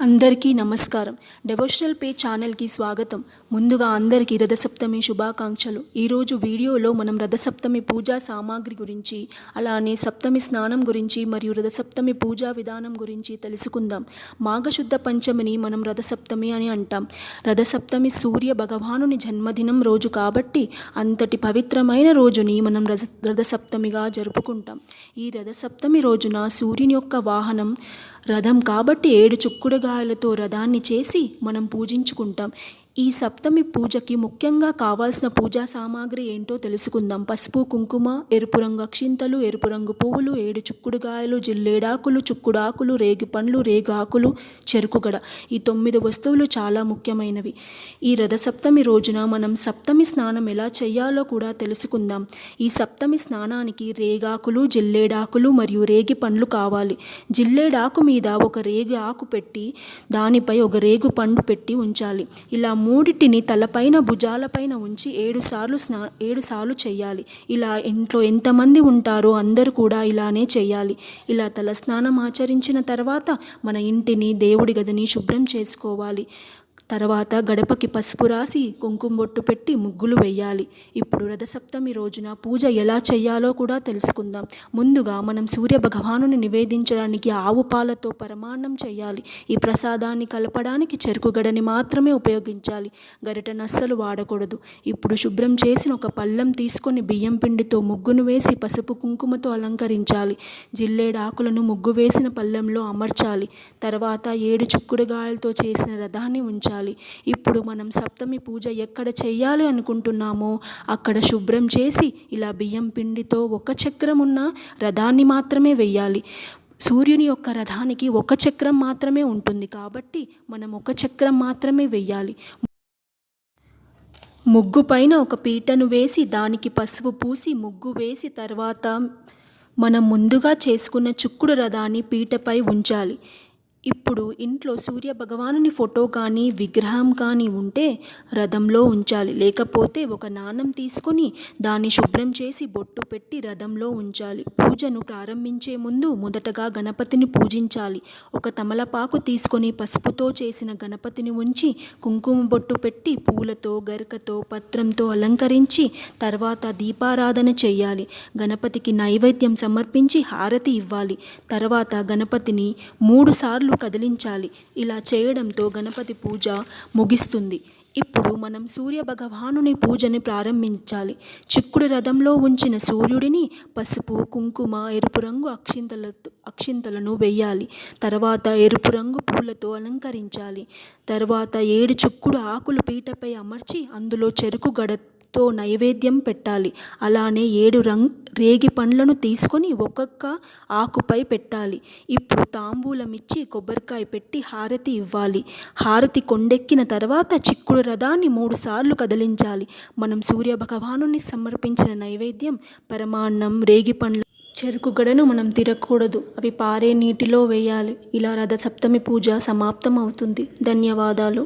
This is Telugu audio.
అందరికీ నమస్కారం. డెవోషనల్ పే ఛానల్కి స్వాగతం. ముందుగా అందరికీ రథసప్తమి శుభాకాంక్షలు. ఈరోజు వీడియోలో మనం రథసప్తమి పూజా సామాగ్రి గురించి అలానే సప్తమి స్నానం గురించి మరియు రథసప్తమి పూజా విధానం గురించి తెలుసుకుందాం. మాఘశుద్ధ పంచమిని మనం రథసప్తమి అని అంటాం. రథసప్తమి సూర్య భగవానుని జన్మదినం రోజు కాబట్టి అంతటి పవిత్రమైన రోజుని మనం రథ రథసప్తమిగా జరుపుకుంటాం. ఈ రథసప్తమి రోజున సూర్యుని యొక్క వాహనం రథం కాబట్టి ఏడు చుక్కుడుగాయలతో రథాన్ని చేసి మనం పూజించుకుంటాం. ఈ సప్తమి పూజకి ముఖ్యంగా కావాల్సిన పూజా సామాగ్రి ఏంటో తెలుసుకుందాం. పసుపు కుంకుమ ఎరుపు రంగు అక్షింతలు ఎరుపు రంగు పువ్వులు ఏడు చుక్కుడుగాయలు జిల్లేడాకులు చుక్కుడాకులు రేగి పండ్లు రేగాకులు చెరుకుగడ ఈ తొమ్మిది వస్తువులు చాలా ముఖ్యమైనవి. ఈ రథసప్తమి రోజున మనం సప్తమి స్నానం ఎలా చేయాలో కూడా తెలుసుకుందాం. ఈ సప్తమి స్నానానికి రేగాకులు జిల్లేడాకులు మరియు రేగి పండ్లు కావాలి. జిల్లేడాకు మీద ఒక రేగి ఆకు పెట్టి దానిపై ఒక రేగు పండు పెట్టి ఉంచాలి. ఇలా మూడిటిని తలపైన భుజాలపైన ఉంచి ఏడు సార్లు స్నా ఏడు సార్లు చేయాలి ఇలా ఇంట్లో ఎంతమంది ఉంటారో అందరూ కూడా ఇలానే చేయాలి ఇలా తల స్నానం ఆచరించిన తర్వాత మన ఇంటిని దేవుడి గదిని శుభ్రం చేసుకోవాలి. తర్వాత గడపకి పసుపు రాసి కుంకుమ బొట్టు పెట్టి ముగ్గులు వేయాలి. ఇప్పుడు రథసప్తమి రోజున పూజ ఎలా చేయాలో కూడా తెలుసుకుందాం. ముందుగా మనం సూర్య భగవానుని నివేదించడానికి ఆవు పాలతో పరమాన్నం చేయాలి ఈ ప్రసాదాన్ని కలపడానికి చెరుకు గడని మాత్రమే ఉపయోగించాలి. గరిట అస్సలు వాడకూడదు. ఇప్పుడు శుభ్రం చేసిన ఒక పళ్ళెం తీసుకొని బియ్యం పిండితో ముగ్గును వేసి పసుపు కుంకుమతో అలంకరించాలి. జిల్లేడు ఆకులను ముగ్గు వేసిన పళ్ళెంలో అమర్చాలి. తర్వాత ఏడు చుక్కుడుగాయలతో చేసిన రథాన్ని ఉంచాలి. ఇప్పుడు మనం సప్తమి పూజ ఎక్కడ చేయాలి అనుకుంటున్నామో అక్కడ శుభ్రం చేసి ఇలా బియ్యం పిండితో ఒక చక్రం ఉన్న రథాన్ని మాత్రమే వెయ్యాలి. సూర్యుని యొక్క రథానికి ఒక చక్రం మాత్రమే ఉంటుంది కాబట్టి మనం ఒక చక్రం మాత్రమే వెయ్యాలి. ముగ్గు పైన ఒక పీటను వేసి దానికి పసుపు పూసి ముగ్గు వేసి తర్వాత మనం ముందుగా చేసుకున్న చుక్కుడు రథాన్ని పీటపై ఉంచాలి. ఇప్పుడు ఇంట్లో సూర్య భగవానుని ఫోటో కానీ విగ్రహం కానీ ఉంటే రథంలో ఉంచాలి. లేకపోతే ఒక నాణం తీసుకొని దాన్ని శుభ్రం చేసి బొట్టు పెట్టి రథంలో ఉంచాలి. పూజను ప్రారంభించే ముందు మొదటగా గణపతిని పూజించాలి. ఒక తమలపాకు తీసుకొని పసుపుతో చేసిన గణపతిని ఉంచి కుంకుమ బొట్టు పెట్టి పూలతో గరికతో పత్రంతో అలంకరించి తర్వాత దీపారాధన చేయాలి. గణపతికి నైవేద్యం సమర్పించి హారతి ఇవ్వాలి. తర్వాత గణపతిని మూడు సార్లు కదిలించాలి. ఇలా చేయడంతో గణపతి పూజ ముగిస్తుంది. ఇప్పుడు మనం సూర్య భగవానుని పూజని ప్రారంభించాలి. చిక్కుడు రథంలో ఉంచిన సూర్యుడిని పసుపు కుంకుమ ఎరుపు రంగు అక్షింతలతో అక్షింతలను వేయాలి. తర్వాత ఎరుపు రంగు పూలతో అలంకరించాలి. తర్వాత ఏడు చిక్కుడు ఆకులు పీటపై అమర్చి అందులో చెరుకు గడ తో నైవేద్యం పెట్టాలి. అలానే ఏడు రంగ్ రేగి పండ్లను తీసుకొని ఒక్కొక్క ఆకుపై పెట్టాలి. ఇప్పుడు తాంబూలమిచ్చి కొబ్బరికాయ పెట్టి హారతి ఇవ్వాలి. హారతి కొండెక్కిన తర్వాత చిక్కుడు రథాన్ని మూడు సార్లు కదిలించాలి. మనం సూర్య భగవానుని సమర్పించిన నైవేద్యం పరమాన్నం రేగి పండ్ల చెరుకు గడను మనం తిరగకూడదు. అవి పారే నీటిలో వేయాలి. ఇలా రథ సప్తమి పూజ సమాప్తం అవుతుంది ధన్యవాదాలు.